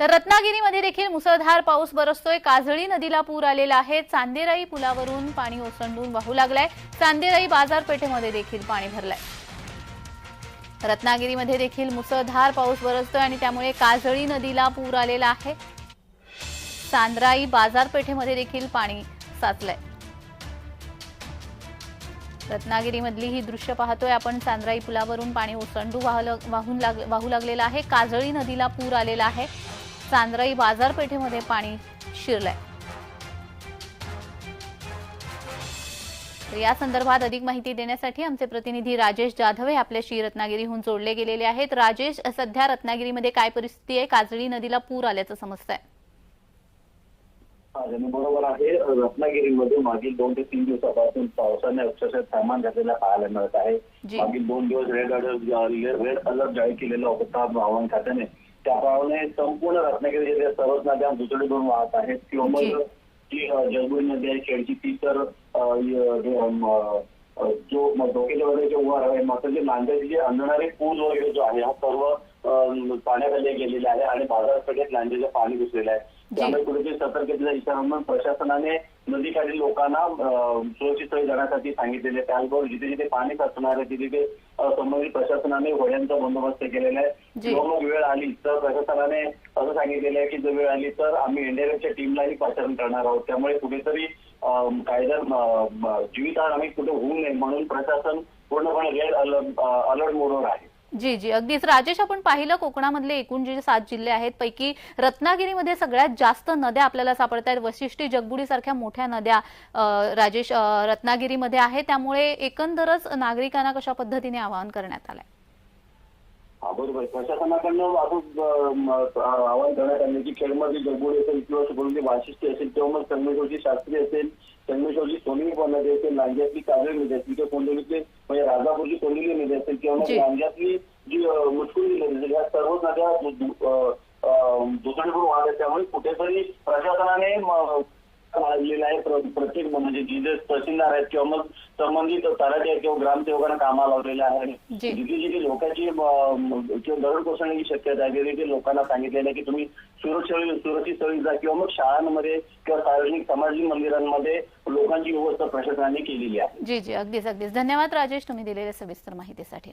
तर रत्नागिरीमध्ये देखील मुसळधार पाऊस बरसतोय. काजळी नदीला पूर आलेला आहे. चांदेराई पुलावरून पाणी ओसंडून वाहू लागलाय. चांदेराई बाजारपेठेमध्ये देखील पाणी भरलंय. रत्नागिरीमध्ये देखील मुसळधार पाऊस बरसतोय आणि त्यामुळे काजळी नदीला पूर आलेला आहे. चांद्राई बाजारपेठेमध्ये देखील पाणी साचलंय. रत्नागिरीमधली ही दृश्य पाहतोय आपण. चांद्राई पुलावरून पाणी ओसंडू वाहून लाग वाहू लागलेलं आहे. काजळी नदीला पूर आलेला आहे. चांद्राई बाजारपेठेमध्ये पाणी शिरलंय. या संदर्भात अधिक माहिती देण्यासाठी आमचे प्रतिनिधी राजेश जाधव हे आपल्याशी रत्नागिरीहून जोडले गेलेले आहेत. राजेश सध्या रत्नागिरीमध्ये काय परिस्थिती आहे? काजळी नदीला पूर आल्याचं समजतंय. हा, बरोबर आहे. रत्नागिरीमध्ये मागील दोन ते तीन दिवसापासून पावसाने अक्षरशः थैमान घातलेला पाहायला मिळत आहे. मागील दोन दिवस रेड अलर्ट रेड अलर्ट जाहीर केलेला होता हवामान खात्याने त्याप्रमाणे संपूर्ण रत्नागिरी जिल्ह्यात सर्वच नद्या दुसरीकडून वाहत आहेत किंवा. मग जी जलबुडी नदी आहे खेडची ती तर अ, य- जे, अम, अ, जो म- धोक्याच्या वगैरे उभा आहे मात्र जे लांजाचे जे अंधणारे पूल वगैरे जो आहे हा सर्व पाण्याखाली गेलेला आहे आणि बाजारपेठेत लांजेचं पाणी घुसलेलं आहे. त्यामुळे कुठेतरी सतर्कतेचा इशारा म्हणून प्रशासनाने नदीकाठी लोकांना सुरक्षित स्थळी जाण्यासाठी सांगितलेले त्याचबरोबर जिथे जिथे पाणी साचणार आहे तिथे संबंधित प्रशासनाने होड्यांचा बंदोबस्त केलेला आहे. जी. मग वेळ आली तर प्रशासनाने असं सांगितलेलं आहे की जर वेळ आली तर आम्ही एनडीआरएफच्या टीमलाही पाचारण करणार आहोत. त्यामुळे कुठेतरी कायदा म- आम्ही कुठे होऊ नये म्हणून प्रशासन पूर्णपणे रेड अलर्ट मोडवर आहे. जी जी. अगदीच राजेश आपण पाहिलं कोकणामधले एकूण जे सात जिल्हे आहेत पैकी रत्नागिरीमध्ये सगळ्यात जास्त नद्या आपल्याला सापडत आहेत वशिष्ठी जगबुडी सारख्या मोठ्या नद्या राजेश रत्नागिरीमध्ये आहे त्यामुळे एकंदरच नागरिकांना कशा पद्धतीने आवाहन करण्यात आलंय? बरोबर प्रशासनाकडनं म, आवाहन करण्यात आले की खेळमध्ये जगबुडी असेल किंवा सुगुरुंदी वाशिष्ठी असेल किंवा मग संगमेश्वरची शास्त्री असेल संगमेश्वरची सोनी नदी असेल लांज्यातली काजळी नदी असेल किंवा कोंडलीची म्हणजे राजापूरची कोंडली नदी असेल किंवा मग जी. लांज्यातली जी मुचकुंदी नदी असेल या सर्व नद्या दुसरीकडून वाहत आहेत त्यामुळे कुठेतरी प्रशासनाने म, वाढलेलं आहे प्र- प्रत्येक म्हणजे जी जे तहसीलदार आहेत किंवा मग संबंधित तलाठी आहेत किंवा ग्रामसेवकांना कामाला लावलेलं आहे. जी. जिथे जिथे लोकांची किंवा दरड कोसळण्याची शक्यता आहे तिथे तिथे लोकांना सांगितलेलं आहे की तुम्ही सुरक्षित सुरक्षित स्थळी जा किंवा मग शाळांमध्ये किंवा सार्वजनिक सामाजिक मंदिरांमध्ये लोकांची व्यवस्था प्रशासनाने केलेली आहे. जी जी. अगदीच अगदीच. धन्यवाद राजेश तुम्ही दिलेल्या सविस्तर माहितीसाठी.